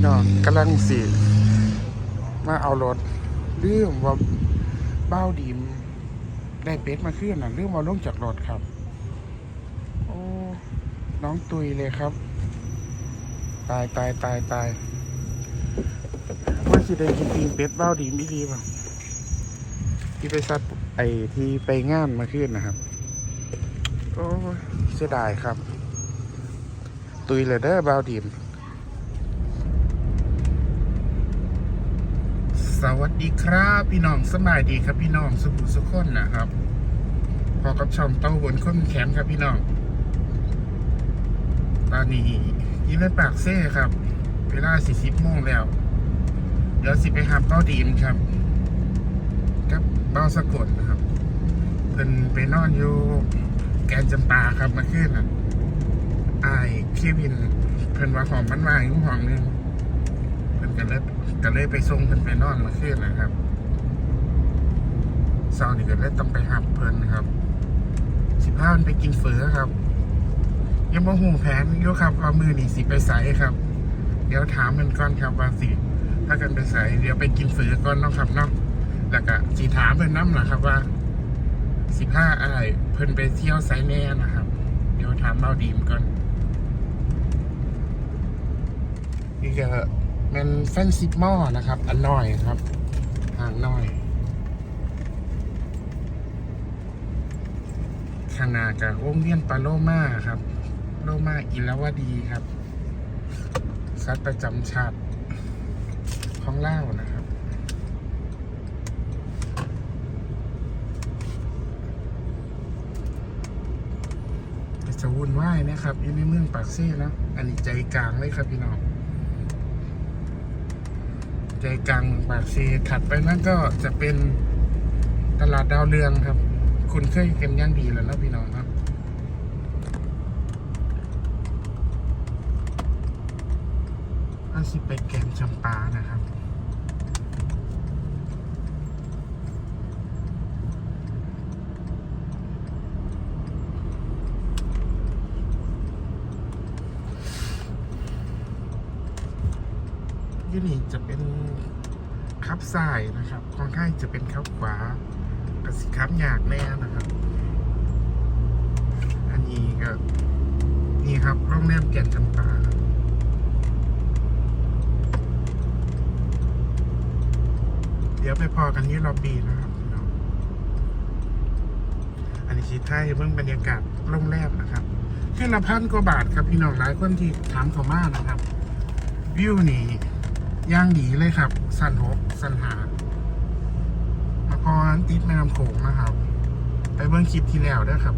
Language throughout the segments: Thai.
พี่น้องกำลังสิมาเอารถเรื่องว่าเบ้าดีมได้เป็ดมาขึ้นน่ะเรื่องมาลงจากรถครับ โอ้ น้องตุยเลยครับ ตายตายตายตายว่าสิได้กินตีนเป็ดเบ้าดีมอีดีป่ะที่ไปซัดไอ้ที่ไปงานมาขึ้นนะครับ โอ้เสียดายครับ ตุยเลยเด้อเบ้าดีม สวัสดีครับพี่น้องสบายดีครับพี่น้องสุขุสุขคนนะครับ พอกับช่องเต้าบนค้นแขนครับพี่น้อง ตอนนี้ยี่แม่ปากเซ่ครับ เวลาสี่สิบโมงแล้ว เดี๋ยวสิไปหาเป้าดีมครับกับเป้าสะกดนะครับเพิ่นไปนอนอยู่แกนจำปาครับมาขึ้นอะอเควินเพิ่นว่าหอมมันวางอยู่ห้องหนึงเพิ่นก็เลย ก็เลยไปส่งเพิ่นไปนอนเมาขึ้นนะครับเช้านี่ก็เลยต้องไปหับเพิ่นครับ สิบห้ามันไปกินเฟือครับ ยังบ่หูแผนอยู่ครับว่ามือนี่สิไปใสครับ เดี๋ยวถามมันก่อนครับว่าสิถ้ากันไปใสเดี๋ยวไปกินเฟือก่อนเนาะครับเนาะแล้วก็สิถามเพิ่นน้ำล่ะครับว่าสิบห้าอะไรเพิ่นไปเที่ยวไซแน่นะครับ เดี๋ยวถามเบาดีมก่อนนี่ก็ แมันแฟนซิปมอนะครับ อันน้อยครับห่างน้อยขนาดกับวงเวียนปาโลมาครับโลมาอิลาวดีครับสัตว์ประจำชาติของเล่านะครับจะวุ่นวายนะครับอยู่ในเมืองปากเซ่นะ อันนี้ใจกลางเลยครับพี่น้อง ใจกลางปากเซ่ถัดไปนั่นก็จะเป็นตลาดดาวเรืองครับ คุณเคยเก็มย่างดีแล้วนะพี่น้องครับอาสิไปแกมจำปานะครับ ยูนี่จะเป็นคับซ้ายนะครับของไทยจะเป็นคับขวากสิคับหยากแน่นะครับ อันนี้ก็นี่ครับโรงแรมแก่นจำปาครับเดี๋ยวไปพอกันที่ล็อบบี้นะครับนอันนี้ชีไทยเบื้องบรรยากาศโรงแรมนะครับแค่ละพันกว่าบาทครับพี่น้องหลายคนที่ถามเขามานะครับ วิวนี่ ย่างดีเลยครับ สันหกสันหามาพอติดแม่น้ำโขงนะครับ ไปเบิ่งคลิปที่แล้วด้วยครับ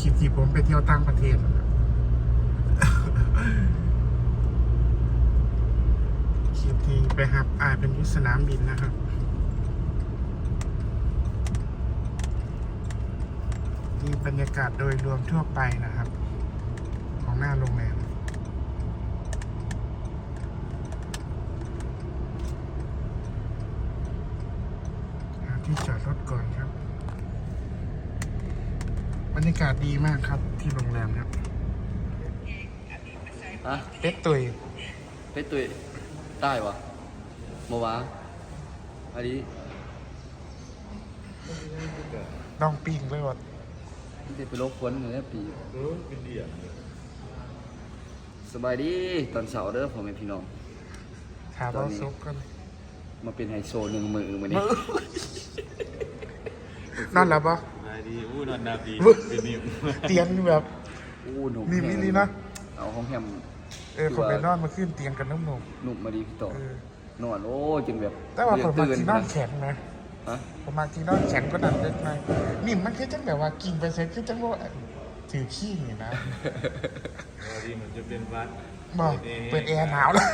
คลิปที่ผมไปเที่ยวต่างประเทศคลิปที่ไปหับอายเป็นยุสนามบินนะครับนี่บรรยากาศโดยรวมทั่วไปนะครับ ของหน้าโรงแรม หาที่จอดรถก่อนครับ บรรยากาศดีมากครับที่โรงแรมครับอะเป็ดตุยไปตุยได้วะมาวะอันนี้น้องปิงเลยว่ะที่ไปลบควนเลยปีสบายดีตอนเสาร์เด้อผมเป็นพี่น้องถามว่าซุกกันมาเป็นไฮโซหนึ่งมือมือนี้นั่นแหละปะนายดีอู้นอนนาดีวึเป็นนิ่มเตียงแบบ อู้หนุ่มนี่แห้งนี่นะ เอาห้องแฮมเออคนไปนอนมาขึ้นเตียงกันน้ำนมหนุ่มมาดีพี่ต่อ เออนอนโอ้จนแบบแต่ว่าผมมาเรียกที่ตื่นอนแข็งนะฮะผมมาที่นอนแข็งก็นั่นเล็กน้อยนี่มันคือจังแบบว่ากินไปเสร็จคือจังว่าถือขี้นี่นะนาดีมันจะเป็นวัดบอกเปิดแอร์หนาวแล้ว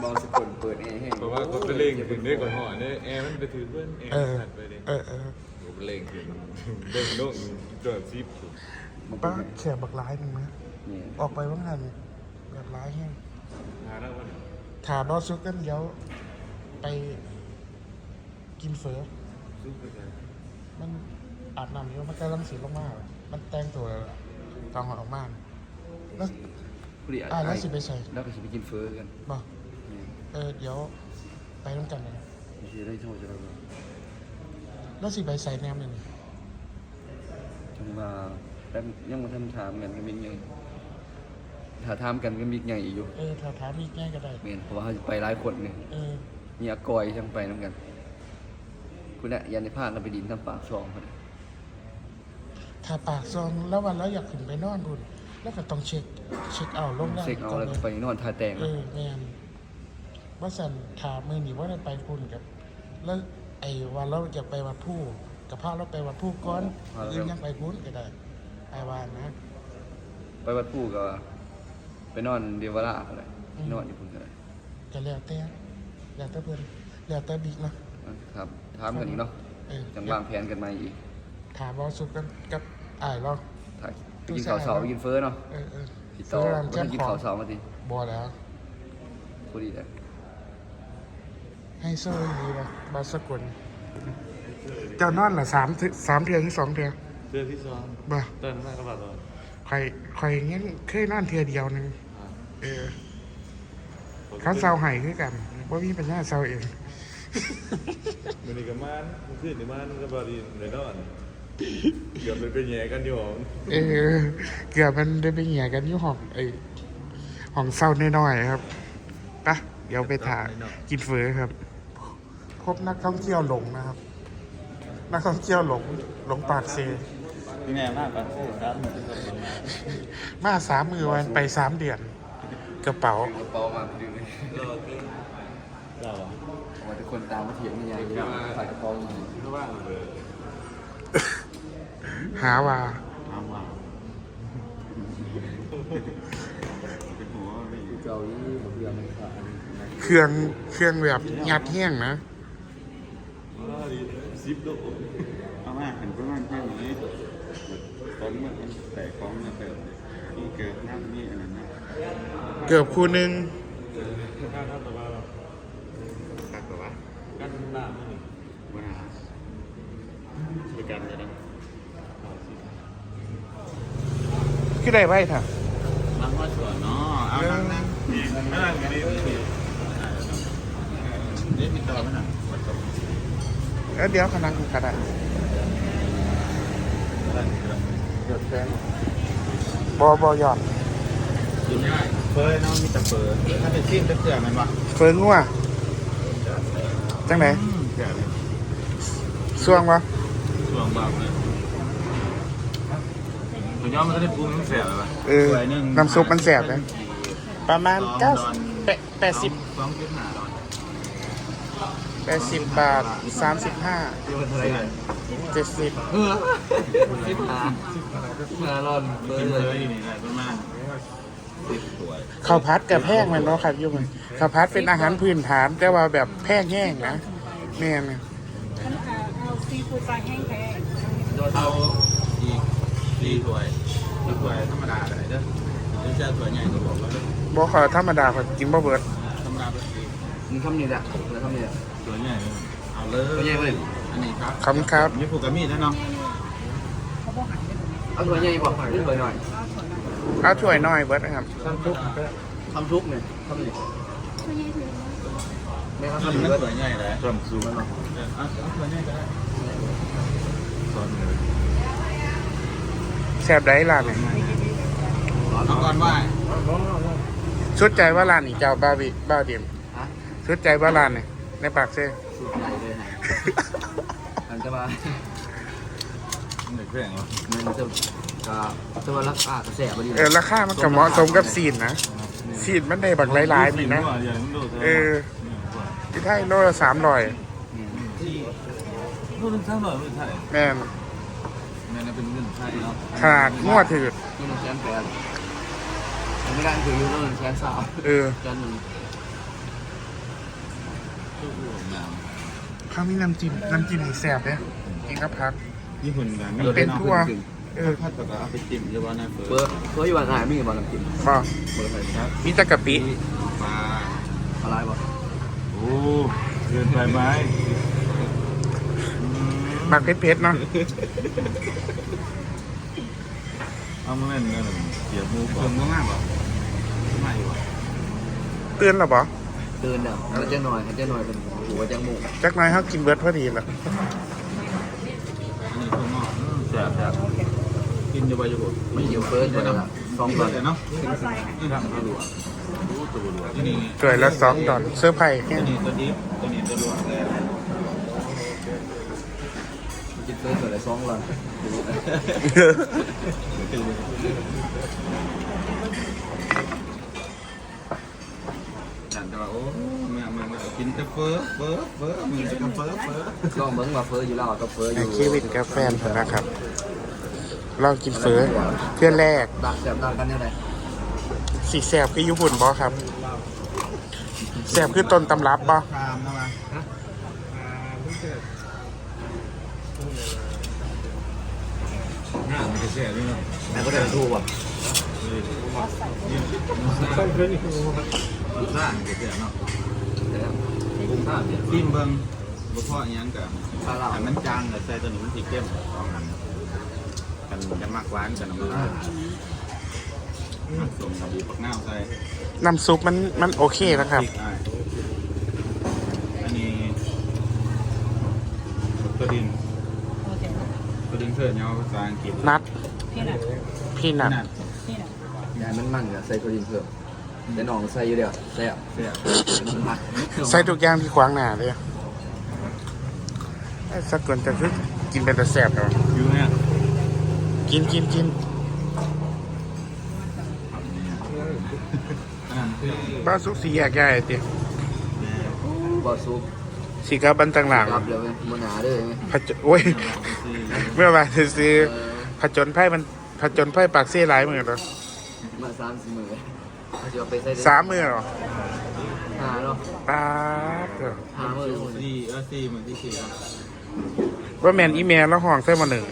เบาสกุลเปิดแอร์ให้เพราะว่าก็ไปเล่งถึงได้ก่อนห่อเนี่ยแอร์มันไปถือเพื่อนแอร์เออถัดไปเลยเออเออ ผมเล่งถึงเล่งโน่นตัวซิปมันป้าเป็นแขกบักร้ายหนึ่งนะนี่ออกไปว่างานแบบร้ายแห้งหาแล้ววันถามรอซุกกันเดี๋ยวไปกินเฟอซุปไปกันมันอาบน้ำอยู่มันกำลังสีลงมามันแต่งตัวตองออกมาแล้วผู้ดีอ่าแล้วสิไปใส่แล้วก็สิไปกินเฟอกันบอกนี่ออเดี๋ยวไปน้ำกันเลยไม่ใช่ได้โทษจะแล้ว แล้วสิไปใส่แนมเลยนี่จังมาแป๊บยังมาทำถามกันก็มีไงถ้าถามกันก็มีไงอีกอยู่เออถ้าถามอีกแง่ก็ได้เมนเพราะว่าเขาจะไปหลายคนไงเออมีอากอยช่างไปน้ำกัน คุณเนี่ยยันในภาคเราไปดินทำปากช่องเขาเนี่ยถ้าปากซองแล้ววันแล้วอยากขึ้นไปนอนบุญแล้วก็ต้องเช็คเช็คเอาท์โรงแรมเซ็กเอาก่อนแล้วเลก็ยไปนอนทาแตงเออแมนว่าสันถามมือหนีว่าได้ไปคุณกับแล้ว ไอ้วันเราจะไปวัดผู้กับพาเราไปวัดผู้ก่อนยืนยังไปพุ้นก็ได้ไอ้วานนะ ไปวัดผู้ก็ไปนอนเดียวราอะไรอืม นอนอยู่พุ่นก็ได้ก็แล้วแต่แล้วแต่เพื่อนแล้วแต่บิ๊กเนาะครับถามกันอีกเนาะเออจังวางแผนกันมาอีกถามเราสุดกันกับไอ้ายเรา ถ้าไปกินข้าวเสาไปกินเฟ้อเนาะเออเออพี่ต่อเสื้อรามไปแจ้งกินขอข้างวเสามาดิบอแล้วพอดีเลย ให้โซ่ดีนะบาสกุลเจ้านอนเหรอสามสามเทือที่สองเทือเสื้อที่ซ้อมบ่เต้นมากกระบาดเลยใครใครเงี้ยเคยนอนเทือเดียวหนึงเออเขาเซาไห้คือกันว่ามีปัญญาเซาเองมันนี่กับมันมันขึ้นในมันกระบาดอีในนอนเกือบเป็นไปแย่กันอยู่หรอเออเกือบมันได้ไปเหยียกันอยู่ห้องไอห้องเศร้าน้อยๆครับปะ เดี๋ยวไปถ่ายกินเฟอครับ พบนักท่องเที่ยวหลงนะครับ นักท่องเที่ยวหลงหลงปากเซนี่แน่มากปะครับมาสามมือวันไปสามเดือน กระเป๋ากระเป๋ามาพอดีเลยเราอะเอาไว้ทุกคนตามมาเถียงนี่ยังถ่ายกระเป๋าอยู่ก็ว่างเลยหาว่าน้ำว่างเป็นหัวไม่เก่ายี่ผมเรียนไม่ขาด เครื่องเครื่องแบบยัดแห้งนะซิปโดเอามาหันประมาณแค่นี้ฟองมันแต่ฟองมันเติมนี่เกิดน้ำนี่อันนั้นนะเกือบคู่หนึงข้าวท่าตัวเราตักตัววะกันหน้าไม่หนึ่งวันหาบริการจะได้คือได้ไว้ค่ะ นั่งว่าสวนเนาะเอานั่งนั่งไม่นั่งกันดิ นี่มีตัวไหมน่ะแล้วเดี๋ยวขนังกระดาษเดือดแป้งบอบอยอดกินได้เฟยเนาะมีแต่เฟยถ้าเป็นชิ้นจะเกลือมันวะเฟิงงัวจังไหนเกลือส่วงวะช่วงบ้าเลยตัวยอดมันก็ได้ปรุงน้ำเสียเลยเออน้ำซุปมันแสบนะประมาณเก้าแปดแปดสิบสองจุดห้าดอน แปดสิบบาทสามสิบห้าอะไรกันเจ็ดสิบเออสิบห้าสิบห้ารอนเบอกินร์เลยนี่แหละประมาณสิบถ้วยข้าวพัดกับแพงมันเนาะครับยุ่งข้าวพัดเป็นอาหารพื้นฐานแต่ว่าแบบแพงแห้งนะแม่นเอาซีฟู้ดปลาแห้งแท้เอาอีกสี่ถ้วยสี่ถ้วยธรรมดาอะไรเด้อเดี๋ยวจะถ้วยใหญ่ก็บอกว่าบ่ขอธรรมดาขอกินบ่เบิดธรรมดาเป็นสี่มึงทำนี่แหละแล้วทำนี่แหละ ถ้วยใหญ่เอาเลยตัวใหญ่เลยอันนี้ครับคำครับมีผูกกระมีดนะน้องเขาบอกหันไปตรงนี้เอาตัวใหญ่บอกขึ้นไปหน่อยเอาส่วนนั้นเอาถ้วยน้อยเบิดนะครับทำทุกทำทุกเนี่ยทำนี่ไม่ใช่ถึงไม่ครับมันทำไม่นี่ก็ถ้วยใหญ่เลยส่วนสูงเนาะเอาเอาถ้วยใหญ่ก็ได้ส่วนเลยแซ่บได้ร้านนี่เอาก่อนว่าชุดใจว่าร้านนี่เจ้าบ้าบิบ้าเดียมฮะชุดใจว่าร้านนี่ ในปากเซ่สูตรใหญ่เลยนะอันจะมาหนึ่งเครื่องเหรอมันจะก็ตัวรักษากระแสพอดีเออราคามันก็เหมาะสมกับซีนนะซีนมันได้บักหลายๆนี่นะเออที่ไทยโลละสามร้อยนู่นทั้งหน่อยไม่ใช่แม่นแม่นเป็นเงินไทยเนาะขนาดงวดถือนี่มันแสนแปดอันนี้การถืออยู่แล้วมันแสนสามเออแสนหนึ่งเขามีน้ำจิ้มน้ำจิ้มนี่แซ่บเนี่ยกินกับผัก ญี่ปุ่นกันมันเป็นทั่ว เออถ้าแบบเอาไปจิ้มเยาวนะเปิเบอร์เบอร์อยู่วันไหนไม่มีบอลน้ำจิ้มบ่เบอร์ใครครับมีแตะกะปิ ปลาอะไรบ่โอ้เกินไปไหมบักเผ็ดๆเนาะเอามาเล่นกันเกี่ยวมูก่อนก็ง่ายป่ะไม่อยู่เตือนหรอบ่เจ ตื่นแล้วแล้วจะหน่อยจะหน่อยเป็นหัวจังหมูจักหน่อยเขากินเบิร์ดพอดีละนี่ข้างนอกแซ่บแซ่บกินอยู่ไปอยู่บ่มันอยู่เฟิร์สเลยละสองกินตอนแต่เนาะนี่ครับตัวหลวงรู้ตัวหลวงที่นี่เกิดละสองดอนเสื้อร์ไผ่ตัวนี้ตัวนี้ตัวนี้ตัวหลวงเลยกินเฟิร์สเลยสองวันฉัน จะว่าโอ้แม่แม่กินแต่เฟอเฟอเฟอมึงจะกินเฟอเฟอลองเบิ้งว่าเฟิร์สอยู่แล้วก็เฟิร์สอไอ้ยู่คีวินกาแฟนผมนะครับ เรากินเฟอเพื่อนแรกตักแซ่บตักกันเนี่ยเลยสีแสบคือญี่ปุ่นบอครับแสบคือต้นตำรับบอคามนะมาห้ามันจะเสียด้วยเนาะแต่ก็ได้ถูกอะ มันสร้างเสียเนาะกุ้งข้าวเนี่ยซิมเบิ้งบ่พออีหยังกับข้าลาแต่มันจางกับใส่ตัวนี้มันสีเข้มสองอันกันจะมากหวานกันน้ำตาลสมกับดีปักหน้าใส่น้ำซุปมันมันโอเคนะครับ อันนี้ตัวดินโอเคตัวดินเสิร์ฟเนี่ยภาษาอังกฤษนัดพี่น่ะพี่นัดยายมันมั่งกับใส่โคดินเพิ่ม แต่น้องใส่อยู่เดียวใส่อะเสียมันมัดใส่ทุกอย่างที่ขวางหน้าเลยไอ้สักก่อนจะคือกินเป็นแต่แสบเนาะอยู่เนี่ยกินกินกินอันนั้นคือบ้าซุกสีแยกย้ายติบอซุปสีกับบันตังหลังครับเดี๋ยวมันหนาด้วยไหมผจญโอ้ยคือเมื่อวานซื้อผจญไพ่มันผจญไพ่ปากเสียหลายมือเหรอมาสามสี่มือ เขาจะเอาไปใส่สามมือเหรอหาเนาะป้าบเถอะหามือสี่เออสี่เหมือนที่สี่ครับว่าแมนอีเมลแล้วห้องใส่มาหนึ่ง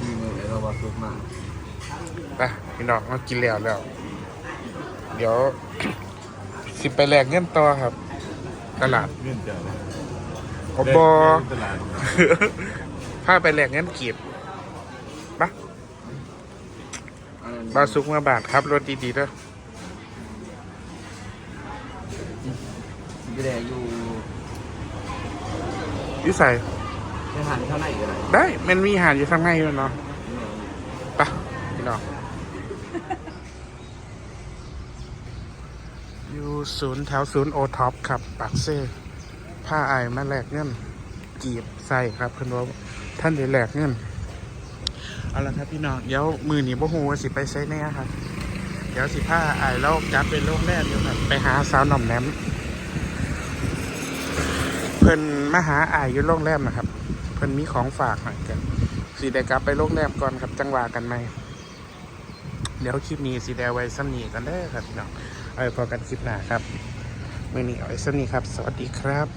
สี่มือแล้วบอซุปมาไปพี่น้องมากินแล้วแล้ว เดี๋ยว สิไปแลกเงินต่อครับ ตลาดเงื่อนเจ้าอบอ ตลาดพาไปแลกเงินกีบปะ บาซุกมาบาทครับรถดีๆเด้อพี่แดงอยู่อยุ่ใส่ในหันเท่าไหร่กันเลยได้ มันมีอาหารอยู่ข้างในด้วยเนาะไปะพี่น้องอยู่ศูนย์แถวศูนย์โอท็อปครับปากเซ่ผ้าไอายมาแลกเงินกีบใส่ครับเพิ่นว่าท่านได้แลกเงินเอา ละครับพี่น้องเดี๋ยวมือหนีบ่ฮูสิไปใช้แน่ครับ เดี๋ยวสิผ้าไอายแล้วกลับเป็นโรงแรมอยู่ครับไปหาสาวหน่อมแนมเพิ่นมาหาอายอยู่โรงแรมนะครับ เพิ่นมีของฝากหน่อยกันสิได้กลับไปโรงแรมก่อนครับ จังหวะกันไหมเดี๋ยวคลิปนี้สิได้ไว้ซ้ำนีกันเด้ครับพี่น้องเอาไว้พอกันคลิปหน้าครับมื่อนี้เอาไว้ซ้ำนีครับ สวัสดีครับ